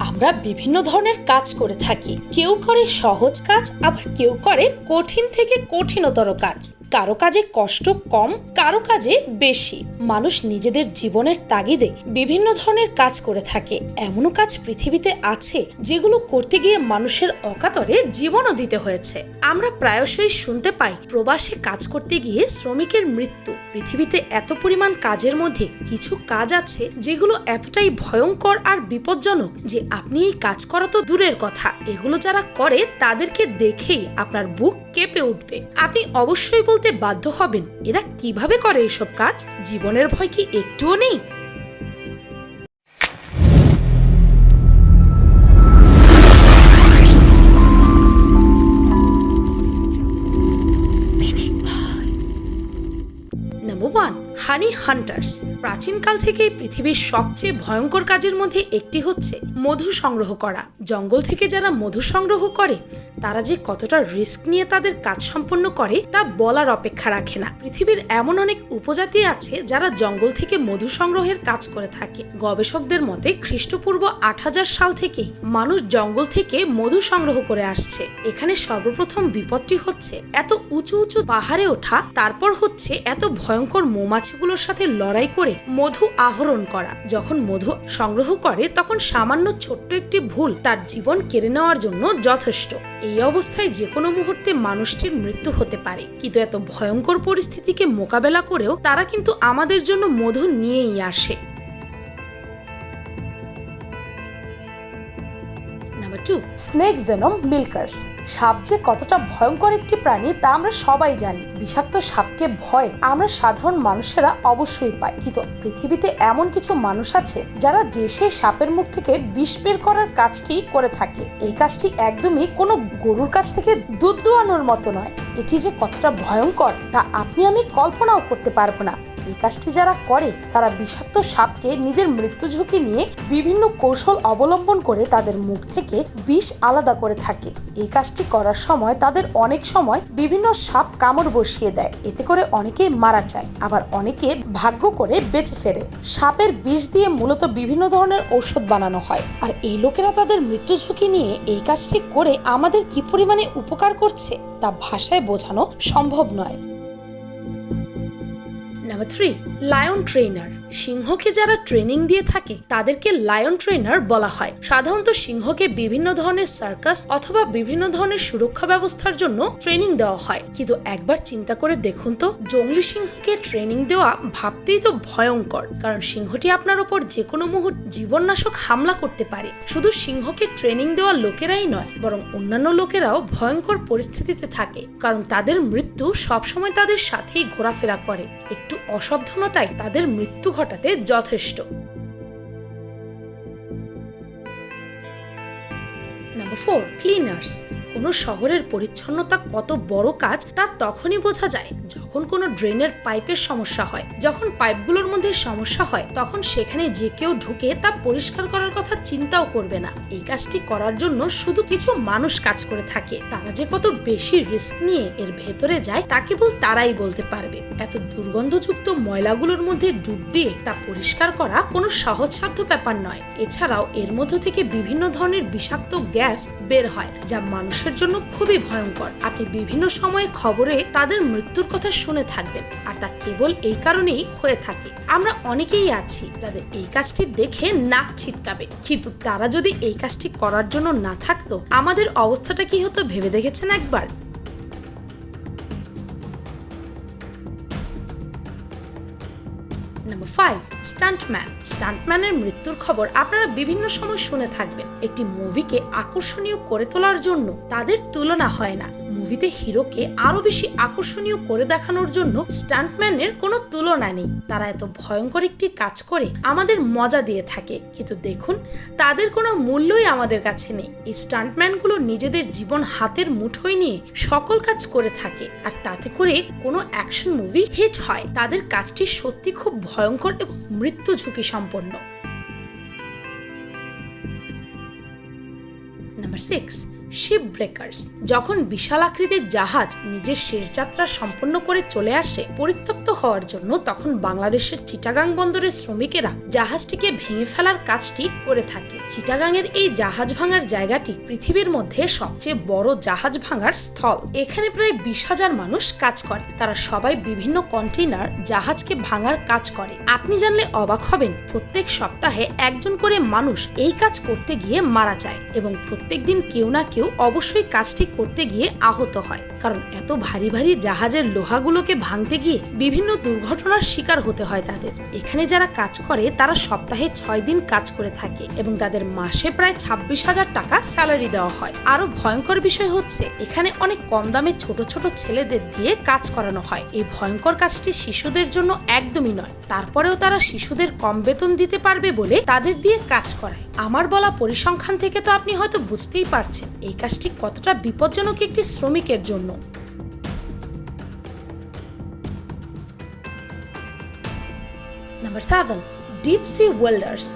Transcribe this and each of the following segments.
আমরা বিভিন্ন ধরনের কাজ করে থাকি। কেউ করে সহজ কাজ, আবার কেউ করে কঠিন থেকে কঠিনতর কাজ। কারও কাজে কষ্ট কম, কারও কাজে বেশি। মানুষ নিজেদের জীবনের তাগিদে বিভিন্ন ধরনের কাজ করে থাকে। এমনও কাজ পৃথিবীতে আছে যেগুলো করতে গিয়ে মানুষের অকাতরে জীবনও দিতে হয়েছে। আমরা প্রায়শই শুনতে পাই, প্রবাসে কাজ করতে গিয়ে শ্রমিকের মৃত্যু। পৃথিবীতে এত পরিমাণ কাজের মধ্যে কিছু কাজ আছে যেগুলো এতটাই ভয়ঙ্কর আর বিপজ্জনক যে আপনি এই কাজ করা তো দূরের কথা। এগুলো যারা করে, তাদেরকে দেখেই আপনার বুক কেঁপে উঠবে। আপনি অবশ্যই বলতে বাধ্য হবেন। এরা কীভাবে করে এসব কাজ? জীবনের ভয় কি একটুও নেই? হানি হান্টার্স প্রাচীনকাল থেকেই পৃথিবীর সবচেয়ে ভয়ঙ্কর কাজের মধ্যে একটি হচ্ছে মধু সংগ্রহ করা। জঙ্গল থেকে যারা মধু সংগ্রহ করে, তারা যে কতটা রিস্ক নিয়ে তাদের কাজ সম্পন্ন করে, তা বলার অপেক্ষা রাখে না। পৃথিবীর এমন অনেক উপজাতি আছে যারা জঙ্গল থেকে মধু সংগ্রহের কাজ করে থাকে। গবেষকদের মতে, খ্রিস্টপূর্ব আট হাজার সাল থেকে মানুষ জঙ্গল থেকে মধু সংগ্রহ করে আসছে। এখানে সর্বপ্রথম বিপদটি হচ্ছে এত উঁচু উঁচু পাহাড়ে ওঠা, তারপর হচ্ছে এত ভয়ঙ্কর মৌমাছিগুলোর সাথে লড়াই করে মধু আহরণ করা। যখন মধু সংগ্রহ করে, তখন সামান্য ছোট্ট একটি ভুল তার জীবন কেড়ে নেওয়ার জন্য যথেষ্ট। এই অবস্থায় যে কোনো মুহূর্তে মানুষটির মৃত্যু হতে পারে। কিন্তু এত ভয়ঙ্কর পরিস্থিতিকে মোকাবেলা করেও তারা কিন্তু আমাদের জন্য মধু নিয়েই আসে। Two snake venom milkers. সাপ যে কতটা ভয়ঙ্কর একটি প্রাণী তা আমরা সবাই জানি। বিষাক্ত সাপকে ভয় আমরা সাধারণ মানুষেরা অবশ্যই পাই। কিন্তু পৃথিবীতে এমন কিছু মানুষ আছে যারা যে সেই সাপের মুখ থেকে বিষ বের করার কাজটি করে থাকে। এই কাজটি একদমই কোনো গরুর কাছ থেকে দুধ দোয়ানোর মতো নয়। এটি যে কতটা ভয়ঙ্কর তা আপনি আমি কল্পনাও করতে পারব না। এই কাজটি যারা করে, তারা বিষাক্ত সাপকে নিজের মৃত্যু ঝুঁকি নিয়ে বিভিন্ন কৌশল অবলম্বন করে তাদের মুখ থেকে বিষ আলাদা করে থাকে। এই কাজটি করার সময় তাদের অনেক সময় বিভিন্ন সাপ কামড় বসিয়ে দেয়। এতে করে অনেকেই মারা যায়, আবার অনেকে ভাগ্য করে বেঁচে ফেরে। সাপের বিষ দিয়ে মূলত বিভিন্ন ধরনের ঔষধ বানানো হয়। আর এই লোকেরা তাদের মৃত্যু ঝুঁকি নিয়ে এই কাজটি করে আমাদের কি পরিমাণে উপকার করছে, তা ভাষায় বোঝানো সম্ভব নয়। নাম্বার থ্রি লায়ন ট্রেনার সিংহকে যারা ট্রেনিং দিয়ে থাকে, তাদেরকে লায়ন ট্রেনার বলা হয়। সাধারণত সিংহকে বিভিন্ন ধরনের সার্কাস অথবা বিভিন্ন ধরনের সুরক্ষা ব্যবস্থার জন্য ট্রেনিং দেওয়া হয়। কিন্তু একবার চিন্তা করে দেখুন তো, জঙ্গলি সিংহকে ট্রেনিং দেওয়া ভাবতেই তো ভয়ঙ্কর। কারণ সিংহটি আপনার ওপর যে কোনো মুহূর্তে জীবননাশক হামলা করতে পারে। শুধু সিংহকে ট্রেনিং দেওয়া লোকেরাই নয়, বরং অন্যান্য লোকেরাও ভয়ঙ্কর পরিস্থিতিতে থাকে। কারণ তাদের মৃত্যু সবসময় তাদের সাথেই ঘোরাফেরা করে। একটু অসাবধানতাই তাদের মৃত্যু ঘটাতে যথেষ্ট। ফোর ক্লিনার্স কোনো শহরের পরিচ্ছন্নতা কত বড় কাজ, তা তখনই বোঝা যায় যখন কোনো ড্রেনের পাইপের সমস্যা হয়। যখন পাইপগুলোর মধ্যে সমস্যা হয়, তখন সেখানে যে কেউ ঢুকে তা পরিষ্কার করার কথা চিন্তাও করবে না। এই কাজটি করার জন্য শুধু কিছু মানুষ কাজ করে থাকে। তারা যে কত বেশি রিস্ক নিয়ে এর ভেতরে যায়, তা কেবল তারাই বলতে পারবে। এত দুর্গন্ধযুক্ত ময়লাগুলোর মধ্যে ডুব দিয়ে তা পরিষ্কার করা কোনো সহজসাধ্য ব্যাপার নয়। এছাড়াও এর মধ্য থেকে বিভিন্ন ধরনের বিষাক্ত গ্যাস বের হয়, যা মানুষের জন্য খুবই ভয়ঙ্কর। আপনি বিভিন্ন সময়ে খবরে তাদের মৃত্যুর কথা শুনে থাকবেন, আর তা কেবল এই কারণেই হয়ে থাকে। আমরা অনেকেই আছি যাদের এই কাজটি দেখে নাক ছিটকাবে, কিন্তু তারা যদি এই কাজটি করার জন্য না থাকতো, আমাদের অবস্থাটা কি হতো ভেবে দেখেছেন একবার? Five, stuntman. স্টান্টম্যানের মৃত্যুর খবর আপনারা বিভিন্ন সময় শুনে থাকবেন। একটি মুভিকে আকর্ষণীয় করে তোলার জন্য তাদের তুলনা হয় না। মুভিতে হিরোকে আরও বেশি আকর্ষণীয় করে দেখানোর জন্য স্টান্টম্যানের কোনো তুলনা নেই। তারা এত ভয়ঙ্কর একটি কাজ করে আমাদের মজা দিয়ে থাকে। কিন্তু দেখুন, তাদের কোনো মূল্যই আমাদের কাছে নেই। এই স্টান্টম্যানগুলো নিজেদের জীবন হাতের মুঠোয় নিয়ে সকল কাজ করে থাকে আর তাতে করে কোনো অ্যাকশন মুভি হিট হয়। তাদের কাজটি সত্যি খুব ভয়ঙ্কর এবং মৃত্যু ঝুঁকি সম্পন্ন। সিক্স শিপ ব্রেকার্স যখন বিশাল আকৃতির জাহাজ নিজের শেষ যাত্রা সম্পন্ন করে চলে আসে, পরিত্যক্ত হওয়ার জন্য তখন বাংলাদেশের চিটাগাং বন্দরের শ্রমিকেরা জাহাজটিকে ভেঙে ফেলার কাজটি করে থাকে। চিটাগাংয়ের এই জাহাজ ভাঙার জায়গাটি পৃথিবীর মধ্যে সবচেয়ে বড় জাহাজ ভাঙার স্থল। এখানে প্রায় বিশ হাজার মানুষ কাজ করে। তারা সবাই বিভিন্ন কন্টেইনার জাহাজকে ভাঙার কাজ করে। আপনি জানলে অবাক হবেন, প্রত্যেক সপ্তাহে একজন করে মানুষ এই কাজ করতে গিয়ে মারা যায় এবং প্রত্যেক দিন কেউ না কেউ অবশ্যই কাজটি করতে গিয়ে আহত হয়। কারণ এত ভারী ভারী জাহাজের লোহাগুলোকে ভাঙতে গিয়ে বিভিন্ন দুর্ঘটনার শিকার হতে হয় তাদের। এখানে যারা কাজ করে, তারা সপ্তাহে ছয় দিন কাজ করে থাকে এবং তাদের মাসে প্রায় ছাব্বিশ হাজার টাকা স্যালারি দেওয়া হয়। আরও ভয়ঙ্কর বিষয় হচ্ছে, এখানে অনেক কম দামে ছোট ছোট ছেলেদের দিয়ে কাজ করানো হয়। এই ভয়ঙ্কর কাজটি শিশুদের জন্য একদমই নয়। তারপরেও তারা শিশুদের কম বেতন দিতে পারবে বলে তাদের দিয়ে কাজ করায়। আমার বলা পরিসংখ্যান থেকে তো আপনি হয়তো বুঝতেই পারছেন এই কাজটি কতটা বিপজ্জনক একটি শ্রমিকের জন্য? Number seven deep sea welders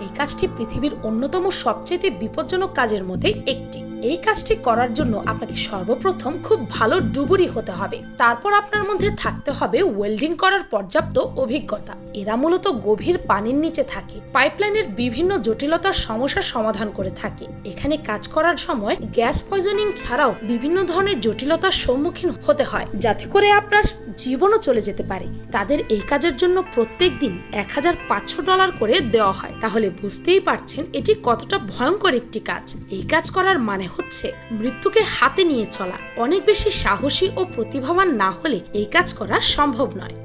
এই কাজটি পৃথিবীর অন্যতম সবচেয়ে বিপজ্জনক কাজের মধ্যে একটি। এই কাজটি করার জন্য আপনাকে সর্বপ্রথম খুব ভালো ডুবুরি হতে হবে। তারপর আপনার মধ্যে থাকতে হবে ওয়েল্ডিং করার পর্যাপ্ত অভিজ্ঞতা। এরা মূলত গভীর পানির নিচে থাকে। পাইপলাইনের বিভিন্ন জটিলতার সমস্যার সমাধান করে থাকে। এখানে কাজ করার সময় গ্যাস পয়জনিং ছাড়াও বিভিন্ন ধরনের জটিলতার সম্মুখীন হতে হয়, যাতে করে আপনার জীবনও চলে যেতে পারে। তাদের এই কাজের জন্য প্রত্যেক দিন এক হাজার পাঁচশো ডলার করে দেওয়া হয়। তাহলে বুঝতেই পারছেন এটি কতটা ভয়ঙ্কর একটি কাজ। এই কাজ করার মানে হচ্ছে মৃত্যুকে হাতে নিয়ে চলা। অনেক বেশি সাহসী ও প্রতিভাবান না হলে এই কাজ করা সম্ভব নয়।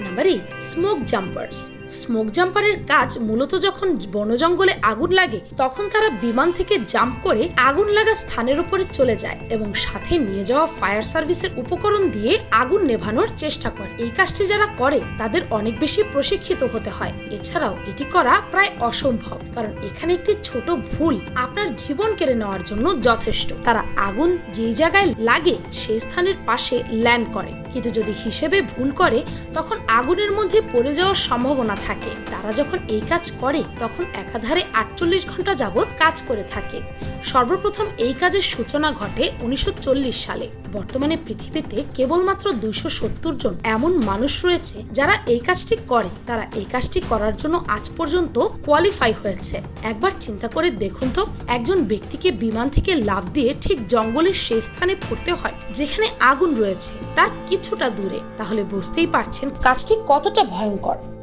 Number eight smoke jumpers smoke জাম্পারের কাজ মূলত যখন বন জঙ্গলে আগুন লাগে, তখন তারা বিমান থেকে জাম্প করে আগুন লাগা স্থানের উপরে চলে যায় এবং সাথে নিয়ে যাওয়া ফায়ার সার্ভিসের উপকরণ দিয়ে আগুন নেভানোর চেষ্টা করে। এই কাজটি যারা করে, তাদের অনেক বেশি প্রশিক্ষিত হতে হয়। এছাড়াও এটি করা প্রায় অসম্ভব, কারণ এখানে একটি ছোট ভুল আপনার জীবন কেড়ে নেওয়ার জন্য যথেষ্ট। তারা আগুন যেই জায়গায় লাগে, সেই স্থানের পাশে ল্যান্ড করে। কিন্তু যদি হিসেবে ভুল করে, তখন আগুনের মধ্যে পড়ে যাওয়ার সম্ভাবনা থাকে। তারা যখন এই কাজ করে, তখন একাধারে আটচল্লিশ ঘণ্টা যাবৎ কাজ করে থাকে। সর্বপ্রথম এই কাজের সূচনা ঘটে উনিশশো চল্লিশ সালে। বর্তমানে পৃথিবীতে কেবলমাত্র দুইশো সত্তর জন এমন মানুষ রয়েছে যারা এই কাজটি করে। তারা এই কাজটি করার জন্য আজ পর্যন্ত কোয়ালিফাই হয়েছে। একবার চিন্তা করে দেখুন তো, একজন ব্যক্তিকে বিমান থেকে লাভ দিয়ে ঠিক জঙ্গলের সেই স্থানে পড়তে হয়, যেখানে আগুন রয়েছে। তার কিছুটা দূরে। তাহলে বুঝতেই পারছেন কাজটি কতটা ভয়ঙ্কর।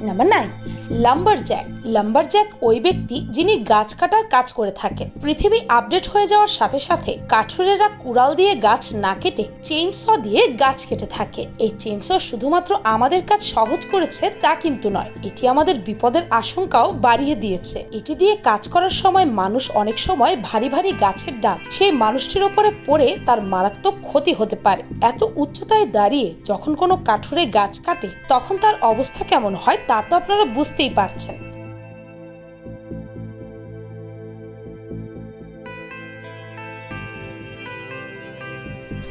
Number nine lumberjack lumberjack ওই ব্যক্তি যিনি গাছ কাটার কাজ করে থাকেন পৃথিবী আপডেট হয়ে যাওয়ার সাথে সাথে কাঠুরেরা কুড়াল দিয়ে গাছ না কেটে চেইনস দিয়ে গাছ কেটে থাকে। এই চেইনস শুধুমাত্র আমাদের কাজ সহজ করেছে তা কিন্তু নয়, এটি আমাদের বিপদের আশঙ্কাও বাড়িয়ে দিয়েছে। এটি দিয়ে কাজ করার সময় মানুষ অনেক সময় ভারী ভারী গাছের ডাল, সেই মানুষটির ওপরে পড়ে তার মারাত্মক ক্ষতি হতে পারে। এত উচ্চতায় দাঁড়িয়ে যখন কোনো কাঠুরে গাছ কাটে, তখন তার অবস্থা কেমন হয় তা তো আপনারা বুঝতেই পারছেন।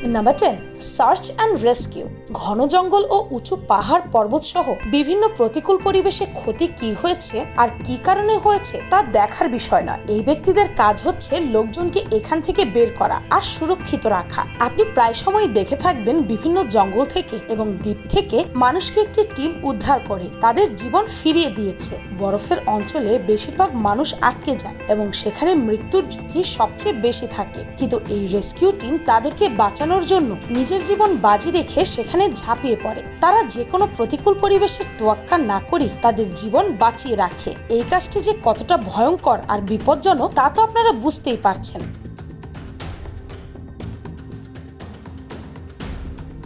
Number ten search and rescue, ঘন জঙ্গল ও উঁচু পাহাড় পর্বত সহ বিভিন্ন প্রতিকূল পরিবেশে ক্ষতি কি হয়েছে আর কি কারণে হয়েছে তা দেখার বিষয় নয়। এই ব্যক্তিদের কাজ হচ্ছে লোকজনকে এখান থেকে বের করা আর সুরক্ষিত রাখা। আপনি প্রায় সময় দেখে থাকবেন বিভিন্ন জঙ্গল থেকে এবং দ্বীপ থেকে মানুষকে একটি টিম উদ্ধার করে। তাদের জীবন ফিরিয়ে দিয়েছে। বরফের অঞ্চলে বেশিরভাগ মানুষ আটকে যায় এবং সেখানে মৃত্যুর ঝুঁকি সবচেয়ে বেশি থাকে। কিন্তু এই রেস্কিউ টিম তাদেরকে বাঁচানোর জন্য নিজের জীবন বাজি রেখে সেখানে ঝাঁপিয়ে পড়ে। তারা যে কোনো প্রতিকূল পরিবেশের তোয়াক্কা না করে তাদের জীবন বাঁচিয়ে রাখে। এই কাজটি যে কতটা ভয়ঙ্কর আর বিপজ্জনক, তা তো আপনারা বুঝতেই পারছেন।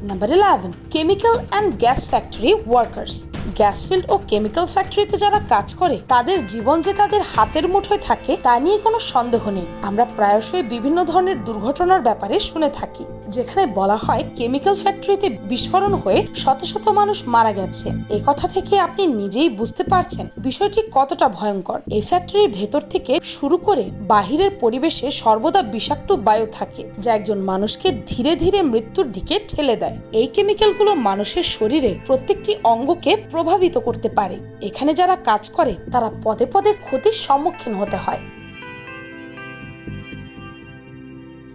Number eleven chemical and gas factory workers gas field O chemical ফ্যাক্টরিতে যারা কাজ করে, তাদের জীবন যে তাদের হাতের মুঠোয় থাকে, তা নিয়ে কোনো সন্দেহ নেই। আমরা প্রায়শই বিভিন্ন ধরনের দুর্ঘটনার ব্যাপারে শুনে থাকি। যেখানে বলা হয় কেমিক্যাল ফ্যাক্টরিতে বিস্ফোরণ হয়ে শত শত মানুষ মারা গেছে। এ কথা থেকে আপনি নিজেই বুঝতে পারছেন বিষয়টি কতটা ভয়ঙ্কর। এই ফ্যাক্টরির ভেতর থেকে শুরু করে বাহিরের পরিবেশে সর্বদা বিষাক্ত বায়ু থাকে, যা একজন মানুষকে ধীরে ধীরে মৃত্যুর দিকে ঠেলে দেয়। এই কেমিক্যালগুলো মানুষের শরীরে প্রত্যেকটি অঙ্গকে প্রভাবিত করতে পারে। এখানে যারা কাজ করে, তারা পদে পদে ক্ষতির সম্মুখীন হতে হয়।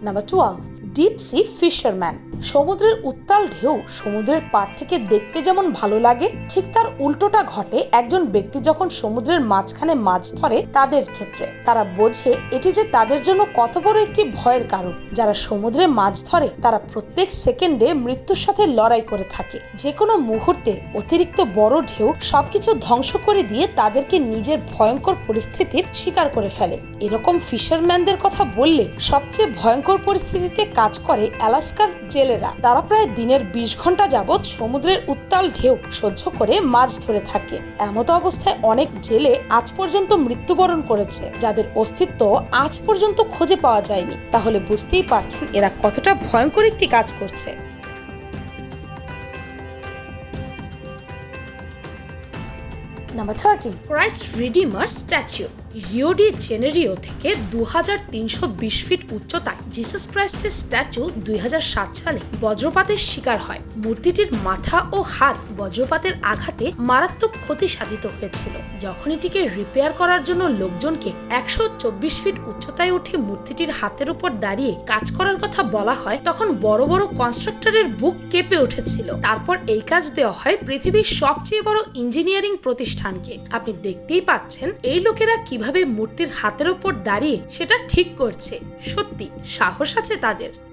Number twelve deep sea fisherman সমুদ্রের উত্তাল ঢেউ সমুদ্রের পাড় থেকে দেখতে যেমন ভালো লাগে, ঠিক তার উল্টোটা ঘটে একজন ব্যক্তি যখন সমুদ্রের মাঝখানে মাছ ধরে তাদের ক্ষেত্রে। তারা বোঝে এটি যে তাদের জন্য কত বড় একটি ভয়ের কারণ। যারা সমুদ্রে মাছ ধরে, তারা প্রত্যেক সেকেন্ডে মৃত্যুর সাথে লড়াই করে থাকে। যে কোনো মুহূর্তে অতিরিক্ত বড় ঢেউ সবকিছু ধ্বংস করে দিয়ে তাদেরকে নিজের ভয়ঙ্কর পরিস্থিতির শিকার করে ফেলে। এরকম ফিশারম্যানদের কথা বললে সবচেয়ে ভয়ঙ্কর পরিস্থিতিতে কাজ করে অ্যালাস্কার জেলেরা। তারা প্রায় দিনের বিশ ঘণ্টা যাবৎ সমুদ্রের উত্তাল ঢেউ সহ্য করে মাছ ধরে থাকে। এমত অবস্থায় অনেক জেলে আজ পর্যন্ত মৃত্যুবরণ করেছে, যাদের অস্তিত্ব আজ পর্যন্ত খুঁজে পাওয়া যায়নি। তাহলে বুঝতেই পারছেন এরা কতটা ভয়ঙ্কর একটি কাজ করছে। Number thirteen Christ Redeemer statue Rio de Janeiro থেকে দু হাজার তিনশো বিশ ফিট উচ্চতায় জিসাস ক্রাইস্টের স্ট্যাচু দুই হাজার সাত সালে বজ্রপাতের শিকার হয়। মূর্তিটির মাথা ও হাত বজ্রপাতের আঘাতে মারাত্মক ক্ষতি সাধিত হয়েছিল। যখন এটিকে রিপেয়ার করার জন্য লোকজনকে একশো চব্বিশ ফিট উচ্চতায় উঠে মূর্তিটির হাতের উপর দাঁড়িয়ে কাজ করার কথা বলা হয়, তখন বড় বড় কনস্ট্রাক্টরের বুক কেঁপে উঠেছিল। তারপর এই কাজ দেওয়া হয় পৃথিবীর সবচেয়ে বড় ইঞ্জিনিয়ারিং প্রতিষ্ঠানকে। আপনি দেখতেই পাচ্ছেন, এই লোকেরা কীভাবে মূর্তির হাতের ওপর দাঁড়িয়ে সেটা ঠিক করছে। সত্যি সাহস আছে তাদের।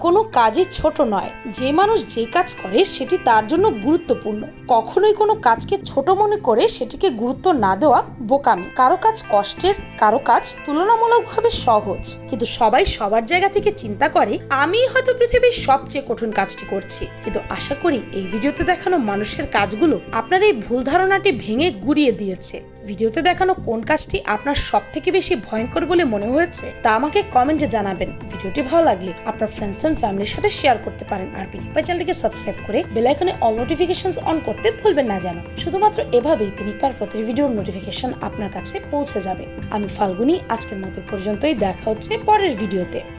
কোনো কাজই ছোট নয়। যে মানুষ যে কাজ করে, সেটি তার জন্য গুরুত্বপূর্ণ। কখনোই কোনো কাজকে ছোট মনে করে সেটিকে গুরুত্ব না দেওয়া বোকামি। কারও কাজ কষ্টের, কারও কাজ তুলনামূলকভাবে সহজ। কিন্তু সবাই সবার জায়গা থেকে চিন্তা করে আমি হয়তো পৃথিবীর সবচেয়ে কঠিন কাজটি করছি। কিন্তু আশা করি এই ভিডিওতে দেখানো মানুষের কাজগুলো আপনার এই ভুল ধারণাটি ভেঙে গুড়িয়ে দিয়েছে। ভিডিওতে দেখানো কোন কাজটি আপনার সব থেকে বেশি ভয়ঙ্কর বলে মনে হয়েছে, তা আমাকে কমেন্টে জানাবেন। ভিডিওটি ভালো লাগলে আপনার ফ্রেন্ডস এন্ড ফ্যামিলির সাথে শেয়ার করতে পারেন আর পিনিকপাই চ্যানেলটিকে সাবস্ক্রাইব করে বেল আইকনে অল নোটিফিকেশনস অন করতে ভুলবেন না যেন। শুধুমাত্র এভাবেই পিনিকপার প্রতি ভিডিওর নোটিফিকেশন আপনার কাছে পৌঁছে যাবে। আমি ফাল্গুনি, আজকের মতো পর্যন্তই, দেখা হচ্ছে পরের ভিডিওতে